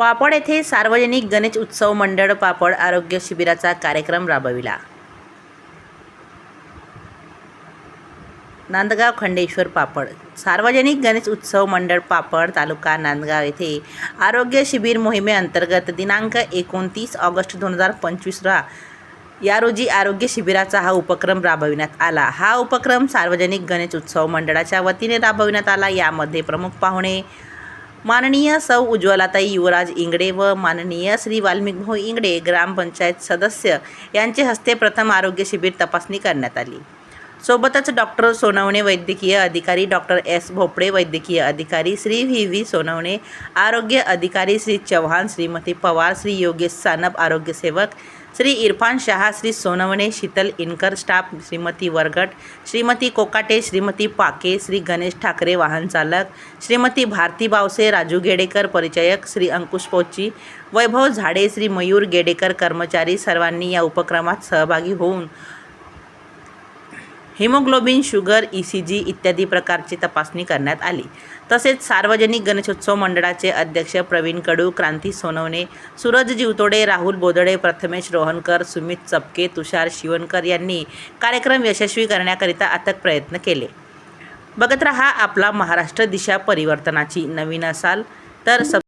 पापड येथे सार्वजनिक गणेश उत्सव मंडळ पापड आरोग्य शिबिराचा कार्यक्रम राबविला. नांदगाव खंडेश्वर पापड. सार्वजनिक गणेश उत्सव मंडळ पापड तालुका नांदगाव येथे आरोग्य शिबिर मोहिमेअंतर्गत दिनांक एकोणतीस ऑगस्ट दोन हजार पंचवीसला या रोजी आरोग्य शिबिराचा हा उपक्रम राबविण्यात आला. हा उपक्रम सार्वजनिक गणेश उत्सव मंडळाच्या वतीने राबविण्यात आला. यामध्ये प्रमुख पाहुणे माननीय सौ उज्ज्वलाताई युवराज इंगडे व माननीय श्री वाल्मिकभाऊ इंगडे ग्रामपंचायत सदस्य यांचे हस्ते प्रथम आरोग्य शिबिर तपासणी करण्यात आली. सोबतच डॉक्टर सोनवणे वैद्यकीय अधिकारी डॉक्टर एस भोपळे वैद्यकीय अधिकारी श्री व्ही व्ही सोनवणे आरोग्य अधिकारी श्री चव्हाण श्रीमती पवार श्री योगेश सानप आरोग्यसेवक श्री इरफान शहा श्री सोनवणे शीतल इनकर स्टाफ श्रीमती वरगट श्रीमती कोकाटे श्रीमती पाके श्री गणेश ठाकरे वाहन चालक श्रीमती भारती बावसे राजू गेडेकर परिचयक श्री अंकुश पोची वैभव झाडे श्री मयूर गेडेकर कर्मचारी सर्वांनी या उपक्रमात सहभागी होऊन haemoglobin sugar E C G इत्यादी प्रकारची तपासणी करण्यात आली. तसेच सार्वजनिक गणेशोत्सव मंडळाचे अध्यक्ष प्रवीण कडू क्रांती सोनवणे सूरज जीवतोडे राहुल बोदडे प्रथमेश रोहनकर सुमित चपके तुषार शिवणकर यांनी कार्यक्रम यशस्वी करण्याकरिता अथक प्रयत्न केले. बघत रहा आपला महाराष्ट्र दिशा परिवर्तनाची नवीन असाल तर सब